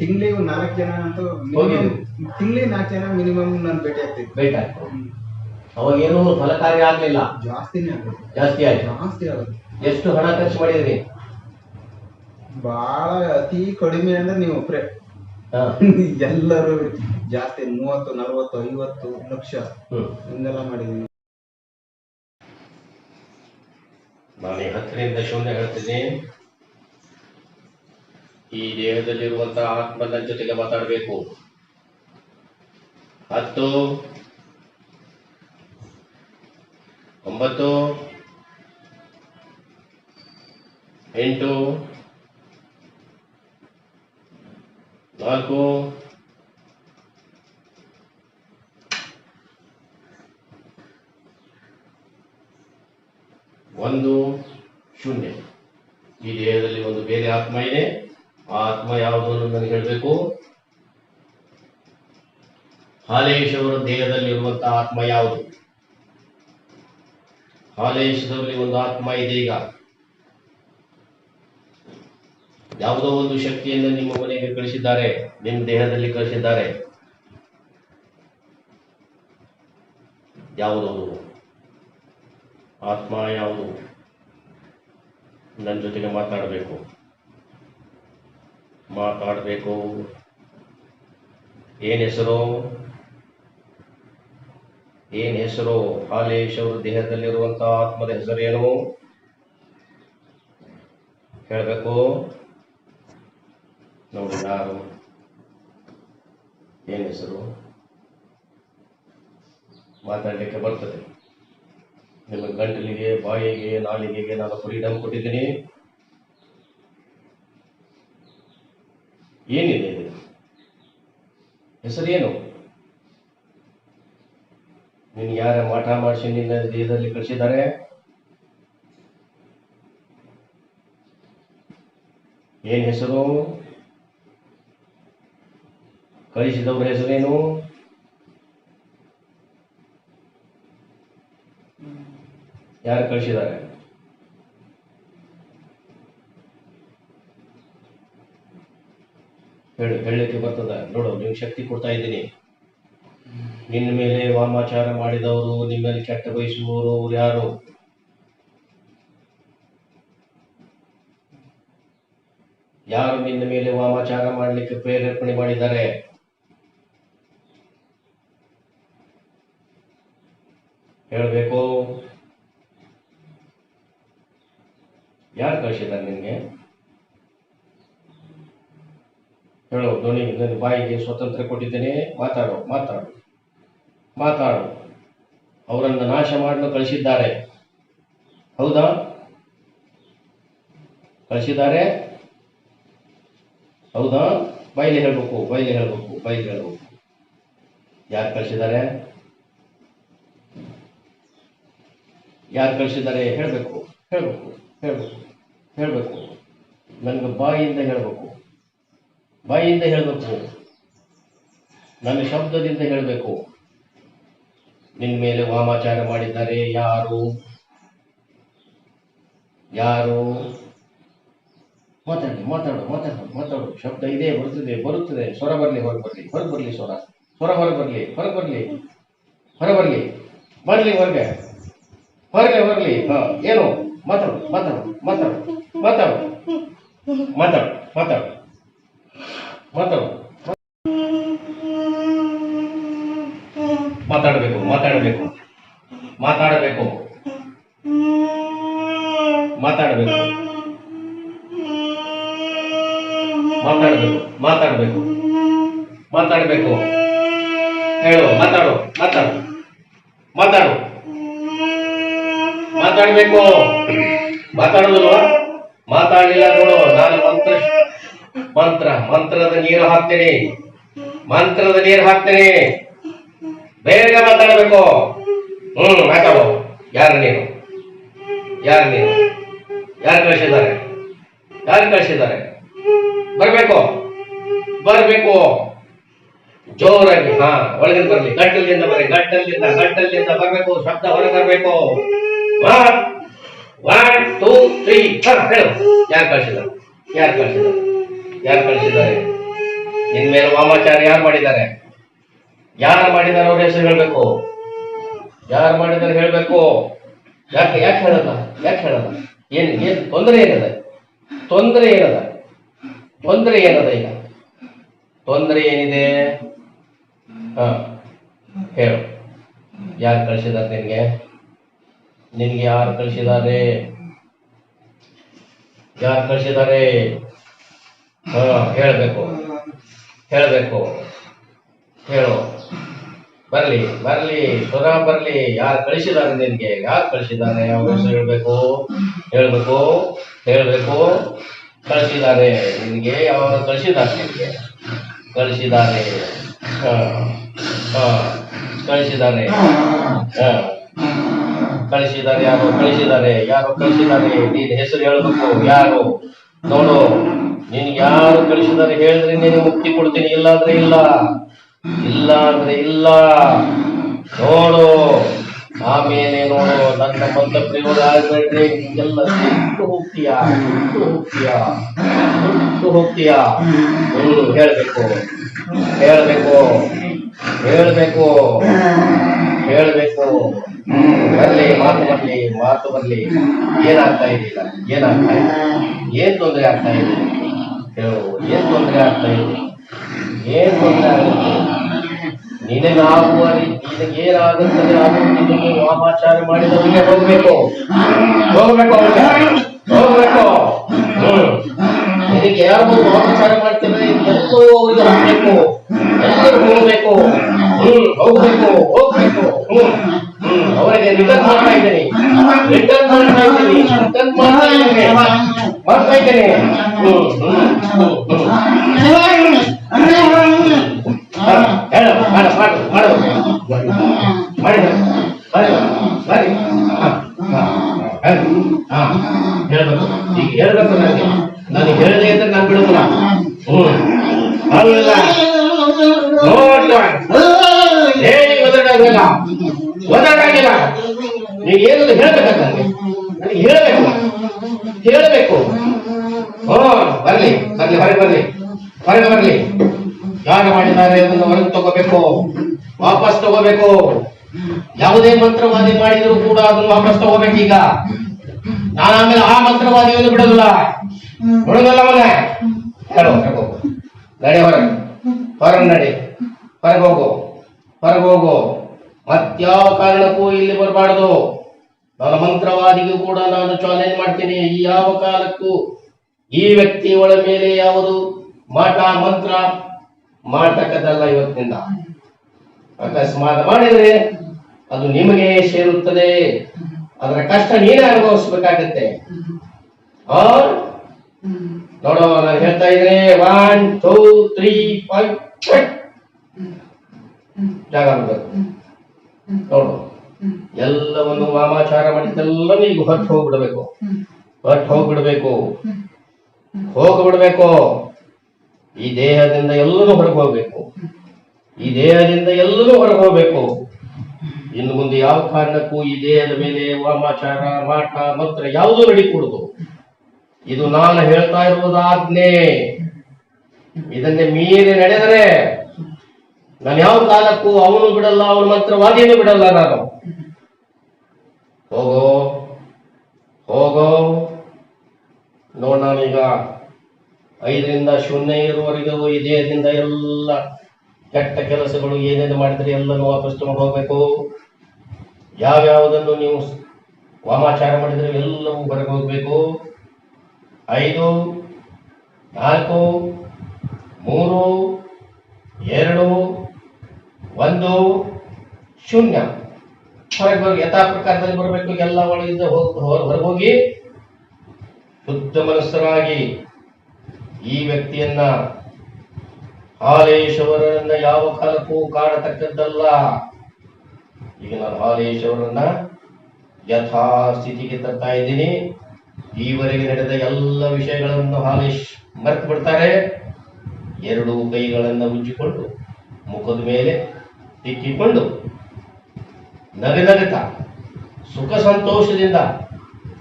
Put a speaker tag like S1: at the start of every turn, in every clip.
S1: ತಿಂಗಳಿಗೆ ನಾಲ್ಕು ಜನ ಅಂತೂ. ತಿಂಗಳಿಗೆ ನಾಲ್ಕು ಜನ ಮಿನಿಮಮ್ ನಾನು ಭೇಟಿ ಆಗ್ತಿದ್ದೆ.
S2: ಬೇಕಾಯ್ತು ಅವಾಗ ಏನು ಫಲಕಾರಿ ಆಗ್ಲಿಲ್ಲ.
S1: ಜಾಸ್ತಿನೇ ಆಗುತ್ತೆ
S2: ಜಾಸ್ತಿ ಆಯ್ತು.
S1: ಜಾಸ್ತಿ ಆಗುತ್ತೆ
S2: ಎಷ್ಟು ಹಣ ಖರ್ಚು ಮಾಡಿದ್ರಿ?
S1: ಬಹಳ ಅತಿ ಕಡಿಮೆ ಅಂದ್ರೆ ನೀವು ಒಬ್ರೆ. ಎಲ್ಲರೂ ಜಾಸ್ತಿ ಮೂವತ್ತು ನಲವತ್ತು ಐವತ್ತು ಲಕ್ಷ. ಹಿಂಗೆಲ್ಲ ಮಾಡಿದೀನಿ
S2: ನಾನು ಹತ್ತರಿಂದ ಶೂನ್ಯ ಹೇಳ್ತೀನಿ ಈ ದೇಹದಲ್ಲಿರುವಂತಹ ಆತ್ಮ ನನ್ನ ಜೊತೆಗೆ ಮಾತಾಡಬೇಕು. ಹತ್ತು ಒಂಬತ್ತು ಎಂಟು ನಾಲ್ಕು ಒಂದು ಶೂನ್ಯ. ಈ ದೇಹದಲ್ಲಿ ಒಂದು ಬೇರೆ ಆತ್ಮ ಇದೆ. ಆ ಆತ್ಮ ಯಾವುದು ಅನ್ನೋದು ನನಗೆ ಹೇಳಬೇಕು. ಹಾಲೇಶ್ ಅವರ ದೇಹದಲ್ಲಿರುವಂತಹ ಆತ್ಮ ಯಾವುದು? ಹಾಲೇಶದಲ್ಲಿ ಒಂದು ಆತ್ಮ ಇದೆ ಈಗ. ಯಾವುದೋ ಒಂದು ಶಕ್ತಿಯನ್ನು ನಿಮ್ಮ ಮನೆಗೆ ಕಳಿಸಿದ್ದಾರೆ, ನಿಮ್ಮ ದೇಹದಲ್ಲಿ ಕಳಿಸಿದ್ದಾರೆ. ಯಾವುದದು ಆತ್ಮ ಯಾವುದು? ನನ್ನ ಜೊತೆಗೆ ಮಾತಾಡಬೇಕು. ಮಾತಾಡಬೇಕು. ಏನ್ ಹೆಸರು? ಏನ್ ಹೆಸರು? ಹಾಲೇಶ್ ಅವರು ದೇಹದಲ್ಲಿರುವಂತಹ ಆತ್ಮದ ಹೆಸರೇನು? ಹೇಳಬೇಕು. ನೋಡಿ ಯಾರು? ಏನ್ ಹೆಸರು? ಮಾತಾಡಲಿಕ್ಕೆ ಬರ್ತದೆ. ನಿಮ್ಮ ಗಂಟಲಿಗೆ, ಬಾಯಿಗೆ, ನಾಲಿಗೆಗೆ ನಾನು ಫ್ರೀಡಮ್ ಕೊಟ್ಟಿದ್ದೀನಿ. ಏನಿದೆ ಹೆಸರೇನು? ನೀನು ಯಾರ ಮಾಟ ಮಾಡಿಸಿ ನಿನ್ನ ದೇಹದಲ್ಲಿ ಕಳಿಸಿದ್ದಾರೆ? ಏನ್ ಹೆಸರು? ಕಳಿಸಿದವ್ರ ಹೆಸರೇನು? ಯಾರು ಕಳಿಸಿದ್ದಾರೆ? ಹೇಳು, ಹೇಳಲಿಕ್ಕೆ ಬರ್ತದ? ನೋಡು, ನೀವು ಶಕ್ತಿ ಕೊಡ್ತಾ ಇದ್ದೀನಿ. ನಿನ್ನ ಮೇಲೆ ವಾಮಾಚಾರ ಮಾಡಿದವರು ನಿಮ್ಮಲ್ಲಿ ಕೆಟ್ಟ ಬಯಸುವವರು ಅವ್ರು ಯಾರು? ಯಾರು ನಿನ್ನ ಮೇಲೆ ವಾಮಾಚಾರ ಮಾಡಲಿಕ್ಕೆ ಪ್ರೇರೇಪಣೆ ಮಾಡಿದ್ದಾರೆ? ಹೇಳಬೇಕು? ಯಾರು ಕಳಿಸಿದ್ದಾರೆ ನಿನಗೆ? ಹೇಳು ಧ್ವನಿ ನನ್ನ ಬಾಯಿಗೆ ಸ್ವತಂತ್ರ ಕೊಟ್ಟಿದ್ದೇನೆ. ಮಾತಾಡು ಮಾತಾಡು ಮಾತಾಡು. ಅವರನ್ನು ನಾಶ ಮಾಡಲು ಕಳಿಸಿದ್ದಾರೆ. ಹೌದಾ? ಕಳಿಸಿದ್ದಾರೆ? ಹೌದಾ? ಬೈಲಿ ಹೇಳ್ಬೇಕು ಬೈಲಿ ಹೇಳ್ಬೇಕು ಬೈಲಿ ಹೇಳ್ಬೇಕು. ಯಾರು ಕಳಿಸಿದ್ದಾರೆ? ಯಾರು ಕಳಿಸಿದ್ದಾರೆ? ಹೇಳಬೇಕು ಹೇಳಬೇಕು. ಹೇಳಬೇಕು. ಹೇಳಬೇಕು. ನನಗೆ ಬಾಯಿಯಿಂದ ಹೇಳಬೇಕು. ಬಾಯಿಯಿಂದ ಹೇಳಬೇಕು. ನನ್ನ ಶಬ್ದದಿಂದ ಹೇಳಬೇಕು. ನಿನ್ನ ಮೇಲೆ ವಾಮಾಚಾರ ಮಾಡಿದ್ದಾರೆ ಯಾರು? ಯಾರು? ಮಾತಾಡಿ, ಮಾತಾಡು ಮಾತಾಡು ಮಾತಾಡು. ಶಬ್ದ ಇದೆ, ಬರುತ್ತದೆ ಬರುತ್ತದೆ. ಸ್ವರ ಬರಲಿ, ಹೊರಗೆ ಬರಲಿ ಹೊರಗೆ ಬರಲಿ ಸ್ವರ. ಸ್ವರ ಹೊರಗೆ ಬರಲಿ ಹೊರಗೆ ಬರಲಿ. ಹೊರ ಬರಲಿ. ಬರಲಿ ಹೊರಗೆ. ಹೊರಗೆ. ಬರಲಿ ಹಾಂ, ಏನು? ಮಾತಾಡು ಮಾತಾಡು ಮಾತಾಡು ಮಾತಾಡು ಮಾತಾಡು ಮಾತಾಡು ಮಾತಾಡು ಮಾತಾಡಬೇಕು ಮಾತಾಡಬೇಕು ಮಾತಾಡಬೇಕು ಮಾತಾಡಬೇಕು ಮಾತಾಡಬೇಕು ಮಾತಾಡಬೇಕು ಮಾತಾಡಬೇಕು ಹೇಳು ಮಾತಾಡು ಮಾತಾಡು ಮಾತಾಡಬೇಕು. ಮಾತಾಡೋದಲ್ವಾ? ಮಾತಾಡಲಿಲ್ಲ ನೋಡು. ನಾನು ಮಂತ್ರ ಮಂತ್ರ. ಮಂತ್ರದ ನೀರು ಹಾಕ್ತೇನೆ. ಮಂತ್ರದ ನೀರು ಹಾಕ್ತೇನೆ. ಬೇಗ ಮಾತಾಡಬೇಕು. ಹ್ಮ್, ಮಾತಾಡು. ಯಾರು ನೀನು? ಯಾರು ನೀನು? ಯಾರು ಕಳಿಸಿದ್ದಾರೆ? ಯಾರು ಕಳಿಸಿದ್ದಾರೆ? ಬರ್ಬೇಕು. ಬರ್ಬೇಕು. ಜೋರಾಗಿ, ಹಾ, ಒಳಗಿಂದ ಬರ್ಲಿ. ಗಂಟಲಿಂದ ಬರ್ರಿ ಗಂಟಲಿಂದ ಗಟ್ಟಲ್ಲಿಂದ ಬರ್ಬೇಕು. ಶಬ್ದ ಹೊರಗೆ ಬರ್ಬೇಕು ಒನ್ ಒನ್ ತ್ರೀ ಹೇಳು ಯಾರು ಕಳಿಸಿದ್ದಾರೆ ಯಾರು ಕಳಿಸಿದ್ದಾರೆ ಯಾರು ಕಳಿಸಿದ್ದಾರೆ ನಿನ್ ಮೇಲೆ ವಾಮಾಚಾರ ಯಾರು ಮಾಡಿದ್ದಾರೆ? ಯಾರು ಮಾಡಿದ್ದಾರೆ ಅವ್ರ ಹೆಸರು ಹೇಳ್ಬೇಕು? ಯಾರು ಮಾಡಿದ್ದಾರೆ ಹೇಳ್ಬೇಕು? ಯಾಕೆ ಯಾಕೆ ಹೇಳಲ್ಲ? ಯಾಕೆ ಹೇಳಲ್ಲ? ಏನ್ ಏನ್ ತೊಂದರೆ ಏನದ? ತೊಂದರೆ ಏನದ? ತೊಂದರೆ ಏನದ ಈಗ? ತೊಂದರೆ ಏನಿದೆ? ಹಾ, ಹೇಳು. ಯಾರು ಕಳಿಸಿದ್ದಾರೆ ನಿನ್ಗೆ? ನಿನ್ಗೆ ಯಾರು ಕಳಿಸಿದ್ದಾರೆ? ಯಾರು ಕಳಿಸಿದ್ದಾರೆ? ಹೇಳ್ಬೇಕು. ಹೇಳ್ಬೇಕು. ಹೇಳು. ಬರ್ಲಿ ಬರ್ಲಿ ಸ್ವರ ಬರ್ಲಿ. ಯಾರು ಕಳಿಸಿದ್ದಾರೆ ನಿನ್ಗೆ? ಯಾರು ಕಳಿಸಿದ್ದಾರೆ? ಅವ್ರ ಹೆಸರು ಹೇಳ್ಬೇಕು. ಹೇಳ್ಬೇಕು. ಹೇಳ್ಬೇಕು. ಕಳಿಸಿದ್ದಾರೆ. ನಿನ್ಗೆ ಯಾವಾಗ ಕಳಿಸಿದ್ದಾರೆ? ನಿನ್ಗೆ ಕಳಿಸಿದ್ದಾರೆ. ಕಳಿಸಿದ್ದಾರೆ. ಹಾ. ಕಳಿಸಿದ್ದಾರೆ, ಯಾರು ಕಳಿಸಿದ್ದಾರೆ ಯಾರು ಕಳಿಸಿದ್ದಾರೆ, ನೀನ್ ಹೆಸರು ಹೇಳಬೇಕು, ಯಾರು? ನೋಡು, ನೀನ್ ಯಾರು ಕಳಿಸಿದ್ದಾರೆ ಹೇಳಿದ್ರೆ ನೀನು ಮುಕ್ತಿ ಕೊಡ್ತೀನಿ ಇಲ್ಲ ಅಂದ್ರೆ ಇಲ್ಲ. ಇಲ್ಲ ಅಂದ್ರೆ ಇಲ್ಲ. ನೋಡು, ಆಮೇಲೆ ನೋಡು, ನನ್ನ ಬಂದ ಪ್ರಯೋಗ ಆಗ್ಬೇಡ್ರಿ. ಎಲ್ಲ ಸಿಟ್ಟು ಹೋಗ್ತೀಯಾ ಸಿಟ್ಟು ಹೋಗ್ತೀಯಾ ಸಿಟ್ಟು ಹೋಗ್ತೀಯಾ. ಹ್ಮ್ ಹೇಳ್ಬೇಕು ಹೇಳ್ಬೇಕು ಹೇಳ್ಬೇಕು ಹೇಳ್ಬೇಕು. ಬರ್ಲಿ ಮಾತು ಬರ್ಲಿ ಮಾತು ಬರ್ಲಿ. ಏನಾಗ್ತಾ ಇದೆಯಲ್ಲ, ಏನಾಗ್ತಾ ಇದೆ? ಏನ್ ತೊಂದರೆ ಆಗ್ತಾ ಇದೆ? ಹೇಳು, ಏನ್ ತೊಂದರೆ ಆಗ್ತಾ ಇದೆ? ಏನ್ ತೊಂದರೆ ಆಗುತ್ತೆ? ನಿನಗಾಗುವ ರೀತಿ ನಿನಗೇನಾಗುತ್ತದೆ ಅದು ನಿನಗೆ ವಾಮಾಚಾರ ಮಾಡಿದವರಿಗೆ ಹೋಗ್ಬೇಕು. ಹೋಗ್ಬೇಕು ಹೋಗ್ಬೇಕು. ನಿನಗೆ ಯಾರು ವಾಮಾಚಾರ ಮಾಡ್ತಿದ್ರೆ ಎಲ್ಲೋ ಇದು ಹಾಕ್ಬೇಕು. ಎಲ್ಲರೂ ಹೋಗ್ಬೇಕು. ಹೋಗ್ಬೇಕು ಹೋಗ್ಬೇಕು. ಹ್ಮ್. ರಿಟರ್ನ್ ಮಾಡ್ತಾ ಇದ್ದೀನಿ ರಿಟರ್ನ್ ಮಾಡ್ತಾ ಇದ್ದೀನಿ ರಿಟರ್ನ್ ಮಾಡ್ತಾ ಇದ್ದೀನಿ ಮಾಡ್ತಾ ಇದ್ದೇನೆ ಹ್ಮ್ ಹ್ಮ್ ಹ್ಮ್ ಹ್ಮ್ ಹೇಳು. ಮಾಡು ಮಾಡು. ಮಾಡು ಮಾಡಿ ಬರಿ ಬರಿ ಹೇಳ್ಬೇಕು. ಈಗ ಹೇಳ್ಬೇಕು ನನಗೆ. ನಾನು ಹೇಳದೆ ಅಂದ್ರೆ ನಾನು ಬಿಡುದಿಲ್ಲ. ಹ್ಮ್ ಅಲ್ಲ. ನೋಡ್ಲ ಹೇಳಿ ಒದರಾಗಿಲ್ಲ ಒದರಾಗಿಲ್ಲ ನೀವು ಏನು ಹೇಳ್ಬೇಕಂತ? ನನಗೆ ಹೇಳಬೇಕು. ಹೇಳಬೇಕು. ಹೋ, ಬರ್ಲಿ ಬರ್ಲಿ, ಹೊರಗೆ ಬರ್ಲಿ ಹೊರಗೆ ಬರ್ಲಿ. ಯಾರು ಮಾಡಿದ್ದಾರೆ ಅದನ್ನು ಹೊರಗೆ ತಗೋಬೇಕು? ವಾಪಸ್ ತಗೋಬೇಕು. ಯಾವುದೇ ಮಂತ್ರವಾದಿ ಮಾಡಿದ್ರು ಕೂಡ ಅದನ್ನು ವಾಪಸ್ ತಗೋಬೇಕು ಈಗ. ನಾನು ಆಮೇಲೆ ಆ ಮಂತ್ರವಾದಿಯನ್ನು ಬಿಡೋದಿಲ್ಲ ಬಿಡೋದಿಲ್ಲ ಅವನೇ. ಹೇಳು, ಹೊರಗೆ ಹೋಗು. ಹೊರಗೆ. ಹೊರಗೆ ನಡಿ. ಹೊರಗೆ ಹೋಗು. ಹೊರಗೆ ಹೋಗು. ಮತ್ಯಾವ ಕಾರಣಕ್ಕೂ ಇಲ್ಲಿ ಬರಬಾರ್ದು. ನನ್ನ ಮಂತ್ರವಾದಿಗೂ ಕೂಡ ನಾನು ಚಾಲೆಂಜ್ ಮಾಡ್ತೀನಿ. ಈ ಯಾವ ಕಾಲಕ್ಕೂ ಈ ವ್ಯಕ್ತಿಗಳ ಮೇಲೆ ಯಾವುದು ಮಾಟ, ಮಂತ್ರ ಮಾಟಕದಲ್ಲ ಇವತ್ತಿನಿಂದ. ಅಕಸ್ಮಾತ್ ಮಾಡಿದ್ರೆ ಅದು ನಿಮಗೆ ಸೇರುತ್ತದೆ. ಅದರ ಕಷ್ಟ ನೀನೇ ಅನುಭವಿಸ್ಬೇಕಾಗತ್ತೆ. ನೋಡೋ, ನಾನು ಹೇಳ್ತಾ ಇದ್ರೆ ಒನ್ ಟೂ ತ್ರೀ ಫೈವ್ ಜಾಗ ನೋಡು. ಎಲ್ಲವನ್ನು ವಾಮಾಚಾರ ಮಾಡಿದ್ದೆಲ್ಲ ಈಗ ಹೊಟ್ಟು ಹೋಗ್ಬಿಡ್ಬೇಕು. ಹೊಟ್ಟು ಹೋಗ್ಬಿಡ್ಬೇಕು. ಹೋಗ್ಬಿಡ್ಬೇಕು. ಈ ದೇಹದಿಂದ ಎಲ್ಲರೂ ಹೊರಗೆ ಹೋಗ್ಬೇಕು. ಈ ದೇಹದಿಂದ ಎಲ್ಲರೂ ಹೊರಗೆ ಹೋಗ್ಬೇಕು. ಇನ್ನು ಮುಂದೆ ಯಾವ ಕಾರಣಕ್ಕೂ ಈ ದೇಹದ ಮೇಲೆ ವಾಮಾಚಾರ ಮಾಟ ಮಂತ್ರ ಯಾವುದೂ ನಡಿಕೂಡುದು. ಇದು ನಾನು ಹೇಳ್ತಾ ಇರುವುದು ಆಜ್ಞೆ ಇದನ್ನೇ ಮೀರಿ ನಡೆದರೆ ನಾನು ಯಾವ ಕಾಲಕ್ಕೂ ಅವನು ಬಿಡಲ್ಲ, ಅವನ ಮಂತ್ರವಾದಿಯನ್ನು ಬಿಡಲ್ಲ ನಾನು. ಹೋಗೋ ಹೋಗೋ. ನೋಡ್ ನಾನೀಗ ಐದರಿಂದ ಶೂನ್ಯ ಇರುವವರೆಗೂ ದೇಹದಿಂದ ಎಲ್ಲ ಕೆಟ್ಟ ಕೆಲಸಗಳು ಏನೇನು ಮಾಡಿದ್ರೆ ಎಲ್ಲನೂ ವಾಪಸ್ ತಗೊಂಡು ಹೋಗ್ಬೇಕು. ಯಾವ್ಯಾವುದನ್ನು ನೀವು ವಾಮಾಚಾರ ಮಾಡಿದ್ರೆ ಎಲ್ಲವೂ ಹೊರಗೆ ಹೋಗ್ಬೇಕು. ಐದು, ನಾಲ್ಕು, ಮೂರು, ಎರಡು ಒಂದು ಶೂನ್ಯ. ಹೊರಗೆ ಹೋಗಿ ಯಥಾ ಪ್ರಕಾರದಲ್ಲಿ ಬರಬೇಕು, ಎಲ್ಲ ಒಳಗಿಂದ ಹೊರಗೋಗಿ ಶುದ್ಧ ಮನಸ್ಸರಾಗಿ ಈ ವ್ಯಕ್ತಿಯನ್ನ ಹಾಲೇಶವರನ್ನ ಯಾವ ಕಾಲಕ್ಕೂ ಕಾಡತಕ್ಕದ್ದಲ್ಲ ಈಗ ನಾನು ಹಾಲೇಶವರನ್ನ ಯಥಾಸ್ಥಿತಿಗೆ ತರ್ತಾ ಇದ್ದೀನಿ. ಈವರೆಗೆ ನಡೆದ ಎಲ್ಲ ವಿಷಯಗಳನ್ನು ಹಾಲೇಶ್ ಮರೆತು ಬಿಡ್ತಾರೆ. ಎರಡು ಕೈಗಳನ್ನು ಉಜ್ಜಿಕೊಂಡು ಮುಖದ ಮೇಲೆ ತಿಕ್ಕಿಕೊಂಡು ನಗನಗುತ್ತಾ ಸುಖ ಸಂತೋಷದಿಂದ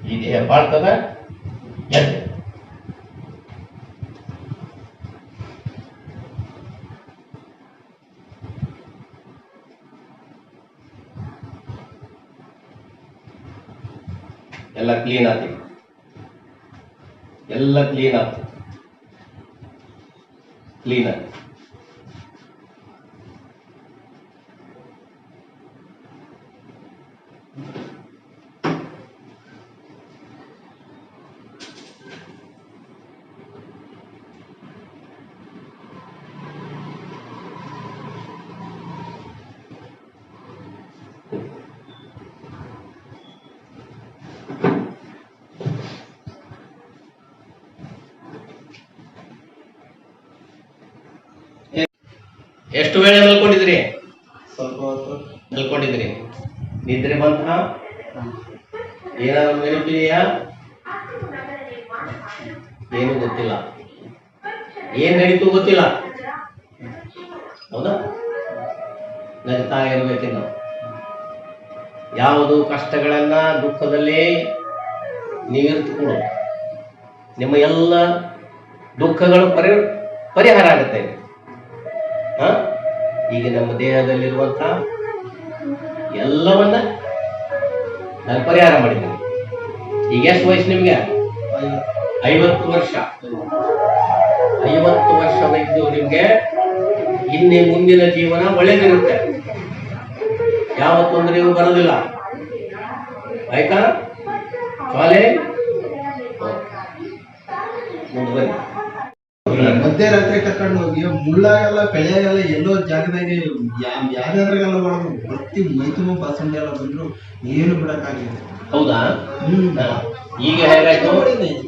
S2: ಈ ದೇಹ ಬಾಳ್ತದ. ಎದ್ದೆ. ಎಲ್ಲ ಕ್ಲೀನ್ ಆಗ್ತಿ ಎಲ್ಲ ಕ್ಲೀನ್ ಆಗ್ತದೆ ಕ್ಲೀನ್ ಆಯ್ತು ಎಷ್ಟು ವೇಳೆ ಮಲ್ಕೊಂಡಿದ್ರಿ?
S1: ಸ್ವಲ್ಪ ಹೊತ್ತು.
S2: ಮಲ್ಕೊಂಡಿದ್ರಿ. ನಿದ್ರೆ ಬಂತ ಏನಾದ್ರು ನೆನಪಿದೆಯಾ ಏನು ಗೊತ್ತಿಲ್ಲ. ಏನ್ ನಡೀತು ಗೊತ್ತಿಲ್ಲ. ಹೌದಾ? ನಗ್ತಾ ಇರ್ಬೇಕಿನ್ನು ಯಾವುದು ಕಷ್ಟಗಳನ್ನ ದುಃಖದಲ್ಲಿ ನೀವಿರ್ತುಕೊಳ್ಳು ನಿಮ್ಮ ಎಲ್ಲ ದುಃಖಗಳು ಪರಿ ಪರಿಹಾರ ಆಗುತ್ತೆ? ಈಗ ನಮ್ಮ ದೇಹದಲ್ಲಿರುವಂತ ಎಲ್ಲವನ್ನ ನಾನು ಪರಿಹಾರ ಮಾಡಿದ್ದೇನೆ. ಈಗ ಎಷ್ಟು ವಯಸ್ಸು ನಿಮ್ಗೆ? ಐವತ್ತು ವರ್ಷ. ಐವತ್ತು ವರ್ಷವಿದ್ದು ನಿಮ್ಗೆ ಇನ್ನೇ ಮುಂದಿನ ಜೀವನ ಒಳ್ಳೇದಿರುತ್ತೆ. ಯಾವ ತೊಂದರೆಯೂ ಬರೋದಿಲ್ಲ. ಆಯ್ತಾ? ಕಾಲೇಜ್? ಮುಂದೆ ಬನ್ನಿ
S1: ಮಧ್ಯರಾತ್ರಿ ಕರ್ಕೊಂಡು ಹೋಗಿ ಮುಳ್ಳಾಗೆಲ್ಲ ಕಳಿಯಾಗೆಲ್ಲ ಎಲ್ಲೋ ಜಾಗದಾಗೆ ಯಾವ್ದಾದ್ರಾಗೆಲ್ಲ ಹೊಡೆದು ಪ್ರತಿ ಮೈ ತುಂಬ ಬಾಸಂಡೆ ಎಲ್ಲ ಬಂದ್ರು ಏನು ಬಿಡಕ್ಕಾಗಿಲ್ಲ.
S2: ಹೌದಾ?
S1: ಹ್ಮ್.
S2: ಈಗ ಹೇಗಾಯ್ತು?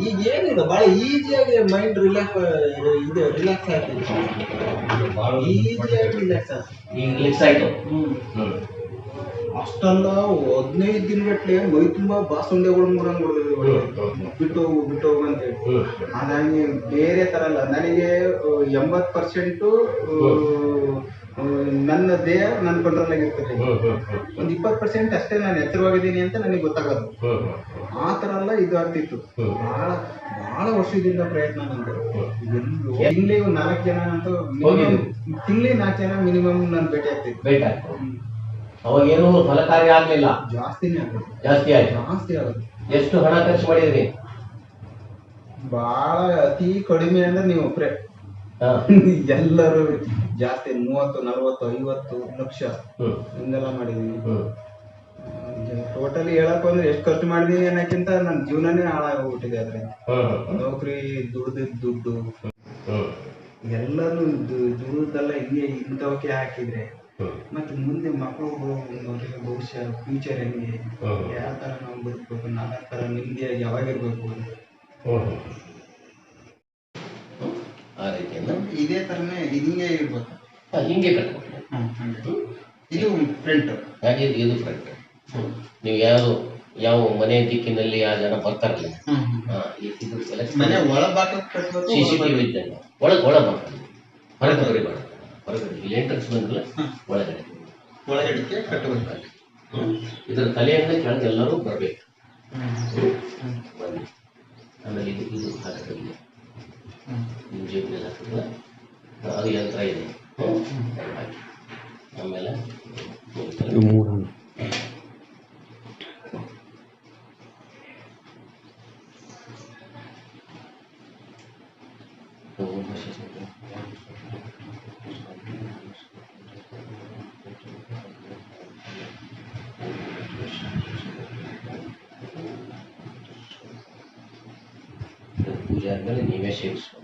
S1: ಈಗ ಏನಿಲ್ಲ ಬಹಳ ಈಸಿಯಾಗಿ ಮೈಂಡ್ ರಿಲ್ಯಾಕ್ಸ್ ಇದು ರಿಲ್ಯಾಕ್ಸ್ ಆಗ್ತದೆ. ಈಸಿಯಾಗಿ ರಿಲ್ಯಾಕ್ಸ್ ಆಗ್ತದೆ.
S2: ಈಗ ರಿಲೀಸ್ ಆಯ್ತು?
S1: ಹ್ಮ್.
S2: ಹ್ಮ್.
S1: ಅಷ್ಟಲ್ಲ ಹದಿನೈದು ದಿನಗಟ್ಲೆ ಮೈ ತುಂಬಾ ಬಾಸುಂಡೆಗಳು ಮುರಂಗ್ ಬಿಟ್ಟು ಹೋಗು ಬಿಟ್ಟು ಹೋಗು ಅಂತ ಹೇಳಿ.
S2: ನನಗೆ
S1: ಹಾಗಾಗಿ ಬೇರೆ ತರ ಅಲ್ಲ. ನನಗೆ ಎಂಬತ್ ಪರ್ಸೆಂಟು ನನ್ನ ದೇಹ ನನ್ನ ಕಂಟ್ರೋಲ್ ಆಗಿರ್ತದೆ ಒಂದು ಇಪ್ಪತ್ತು ಪರ್ಸೆಂಟ್ ಅಷ್ಟೇ ನಾನು ಎಚ್ಚರವಾಗಿದ್ದೀನಿ ಅಂತ ನನಗೆ ಗೊತ್ತಾಗೋದು. ಆ ತರ ಎಲ್ಲ ಇದು ಆಗ್ತಿತ್ತು. ಬಹಳ ಬಹಳ ವರ್ಷದಿಂದ ಪ್ರಯತ್ನ ನಂದು. ತಿಂಗಳಿಗೆ ಒಂದ್ ನಾಲ್ಕು ಜನ ಅಂತ? ತಿಂಗಳಿಗೆ ನಾಲ್ಕು ಜನ ಮಿನಿಮಮ್ ನಾನು ಭೇಟಿ ಆಗ್ತಿದ್ದೆ
S2: ಬೇಟ ಏನೂ ಅವಾಗೇನು ಫಲಕಾರಿ ಆಗ್ಲಿಲ್ಲ.
S1: ಜಾಸ್ತಿನೇ ಆಗುತ್ತೆ.
S2: ಜಾಸ್ತಿ ಆಯ್ತು.
S1: ಜಾಸ್ತಿ ಆಗುತ್ತೆ.
S2: ಎಷ್ಟು ಹಣ ಖರ್ಚು ಮಾಡಿದ್ರಿ?
S1: ಬಹಳ ಅತಿ ಕಡಿಮೆ ಅಂದ್ರೆ ನೀವು ಒಬ್ರೆ. ಎಲ್ಲರೂ ಜಾಸ್ತಿ ಮೂವತ್ತು ನಲವತ್ತು ಐವತ್ತು ಲಕ್ಷ ಹಿಂಗೆಲ್ಲ ಮಾಡಿದೀನಿ ಟೋಟಲಿ ಹೇಳಕ್ ಅಂದ್ರೆ ಎಷ್ಟು ಖರ್ಚು ಮಾಡಿದೀನಿ ಅನ್ನಕ್ಕಿಂತ ನನ್ನ ಜೀವನನೇ ಹಾಳಾಗೋಗ್ಬಿಟ್ಟಿದೆ ಅದ್ರಿಂದ ನೌಕರಿ ದುಡ್ದಿದ್ ದುಡ್ಡು. ಎಲ್ಲಾನು ದುಡ್ದೆಲ್ಲ ಹಿಂಗೆ ಇಂಥವಕ್ಕೆ ಹಾಕಿದ್ರೆ. ಮತ್ತೆ ಮುಂದೆ ಮಕ್ಕಳು ಭವಿಷ್ಯ ಫ್ಯೂಚರ್ ಹೆಂಗೆ ಯಾವ ತರ ನಾವು ಬದುಕಬೇಕು ನಾಲ್ಕು ತರ ನೆಮ್ಮದಿಯಾಗಿ ಯಾವಾಗಿರ್ಬೇಕು
S2: ಅಂತ? ಆ ರೀತಿಯಿಂದ.
S1: ಇದೇ ತರನೇ ಹಿಂಗೆ ಇರ್ಬೇಕು
S2: ಹಿಂಗೆ ಕಟ್ಕೊಂಡು
S1: ಇದು ಫ್ರಂಟ್
S2: ಹಾಗೆ ಇದು ಫ್ರಂಟ್ ನೀವು ಯಾವ ಯಾವ ಮನೆ ದಿಕ್ಕಿನಲ್ಲಿ ಆ ಜನ ಬರ್ತಾರಲ್ಲ
S1: ಮನೆ ಒಳ ಬಾಕಕ್ ಕಟ್ಬೇಕು
S2: ಸಿ ಟಿ ವಿ ಇದ್ದಂಗೆ. ಒಳಗೆ ಒಳಭಾಗ ಹೊರಗೆ ಬರಬೇಡ ಹೊರಗಡೆ ಇಲ್ಲಿ ಎಂಟ್ರೆನ್ಸ್ ಬಂದಿಲ್ಲ ಒಳಗಡೆ.
S1: ಒಳಗಡಿಕೆ ಕಟ್ಟಬೇಕು
S2: ಇದರ ತಲೆಯಿಂದ ಕೆಳಗೆ ಎಲ್ಲರೂ ಬರಬೇಕು. ಬನ್ನಿ. ಆಮೇಲೆ ಇದು ಇದು ಹಾಕಿರಲಿ ನಿಮ್ಮ ಜೀವನದಲ್ಲಿ ಹಾಕಿಲ್ಲ ಅದು ಯಂತ್ರ ಇದೆ. ಆಮೇಲೆ ಪೂಜೆ ಆದ್ಮೇಲೆ ನೀವೇ ಸೇರಿಸ್ಬೇಕು ಬೇರೆ